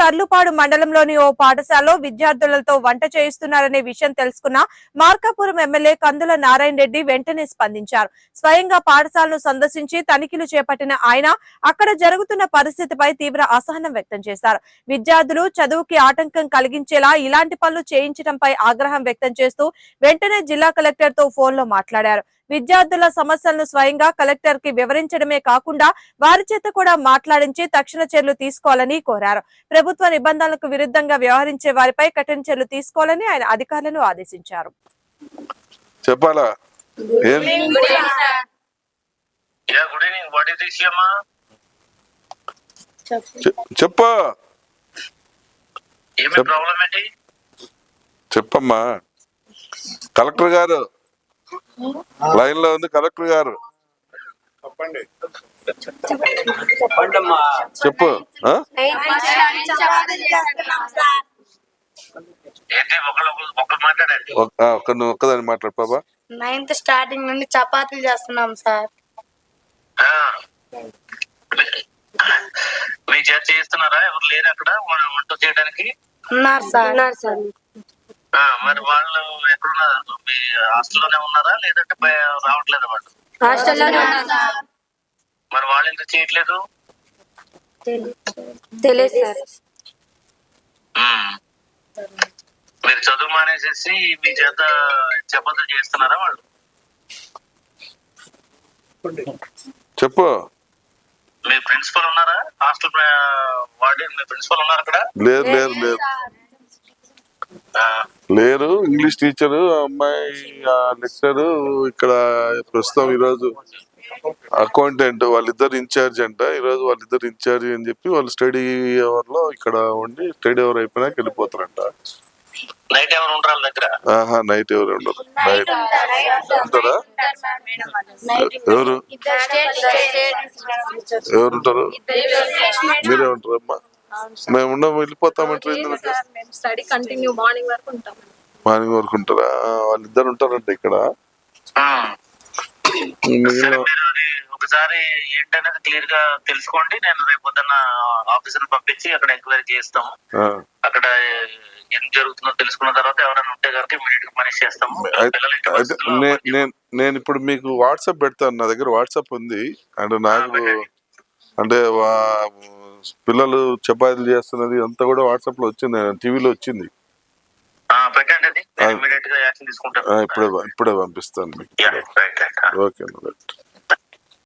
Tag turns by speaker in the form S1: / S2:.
S1: తర్లుపాడు మండలంలోని ఓ పాఠశాలలో విద్యార్థులతో వంట చేయిస్తున్నారనే విషయం తెలుసుకున్న మార్కాపురం ఎమ్మెల్యే కందుల నారాయణ రెడ్డి వెంటనే స్పందించారు. స్వయంగా పాఠశాలను సందర్శించి తనిఖీలు చేపట్టిన ఆయన అక్కడ జరుగుతున్న పరిస్థితిపై తీవ్ర అసహనం వ్యక్తం చేశారు. విద్యార్థులు చదువుకి ఆటంకం కలిగించేలా ఇలాంటి పనులు చేయించడంపై ఆగ్రహం వ్యక్తం చేస్తూ వెంటనే జిల్లా కలెక్టర్తో ఫోన్లో మాట్లాడారు. విద్యార్థుల సమస్యలను స్వయంగా కలెక్టర్కి వివరించడమే కాకుండా వారి చేత కూడా మాట్లాడించి తక్షణ చర్యలు తీసుకోవాలని కోరారు. ప్రభుత్వ నిబంధనలకు విరుద్ధంగా వ్యవహరించే వారిపై కఠిన చర్యలు తీసుకోవాలని ఆయన అధికారులను ఆదేశించారు.
S2: చెప్పాలా? ఏం?
S3: Yeah good evening what is this అమ్మా
S2: చె- చెప్పు.
S3: ఏమి
S2: చెప్.
S3: ప్రాబ్లం ఏంటి?
S2: చెప్పమ్మా. కలెక్టర్ గారు లైన్లో ఉంది కలెక్టర్ గారు. చెప్పు ఒక్క నువ్వు ఒక్కదాన్ని మాట్లాడు పాపా.
S4: నైన్త్ స్టార్టింగ్ నుండి చపాతీలు చేస్తున్నాం సార్.
S3: ఆ. మీ చేస్తున్నారా? ఎవరు లేరు అక్కడ? వంట చేయడానికి?
S4: ఉన్నారు సార్. ఉన్నారు సార్.
S3: మరి వాళ్ళు ఎక్కడున్నారు? మీ హాస్టల్లోనే ఉన్నారా? లేదంటే రావట్లేదా వాళ్ళు?
S4: హాస్టల్లోనే
S3: మరి వాళ్ళు ఎందుకు చేయట్లేదు?
S4: తెలియదు.
S3: మీరు చదువు మానేసేసి మీ చేత చపాతీలు చేస్తున్నారా వాళ్ళు?
S2: చెప్పు.
S3: మీ ప్రిన్సిపల్ ఉన్నారా? హాస్టల్ వార్డెన్ మీ ప్రిన్సిపల్ ఉన్నారు అక్కడ?
S2: లేరు లేరు
S3: ఆ,
S2: లేరు ఇంగ్లీష్ టీచర్ అమ్మాయి లెక్చర్ ఇక్కడ ప్రస్తుతం ఈరోజు అకౌంటెంట్ వాళ్ళిద్దరు ఇన్ఛార్జ్ అంట. ఈరోజు వాళ్ళిద్దరు ఇన్ఛార్జ్ అని చెప్పి వాళ్ళు స్టడీ అవర్లో ఇక్కడ ఉండి స్టడీ అవర్ అయిపోయినాక వెళ్ళిపోతారంట.
S3: నైట్ ఎవరు ఉంటారు వాళ్ళ దగ్గర?
S2: ఆహా నైట్ ఎవరు ఉండరు. నైట్. ఉంటారా. ఎవరు? ఎవరు? ఉంటారు? మీరే ఉంటారు అమ్మా మేము ఉండం
S5: మేము స్టడీ కంటిన్యూ మార్నింగ్ వరకు ఉంటాం.
S2: మార్నింగ్ వరకు ఉంటారా? వాళ్ళిద్దరు ఉంటారంట ఇక్కడ.
S3: ఒకసారి ఏంటనేది క్లియర్గా తెలుసుకోండి. నేను రేపు పొద్దున్న ఆఫీసర్ పంపించి అక్కడ ఎంక్వైరీ చేస్తాము. అక్కడ ఏం జరుగుతుందో తెలుసుకున్న తర్వాత ఎవరైనా ఉంటే కనుక ఇమీడియట్గా పనిష్ చేస్తాము
S2: నే- నేను నేను ఇప్పుడు మీకు వాట్సాప్ పెడతాను. నా దగ్గర వాట్సాప్ ఉంది. అండ్ నాకు అంటే వా- పిల్లలు చపాతీలు చేస్తున్నది అంతా కూడా వాట్సాప్లో వచ్చింది టీవీలో వచ్చింది. ఇప్పుడే ఇప్పుడే పంపిస్తాను మీకు. Okay right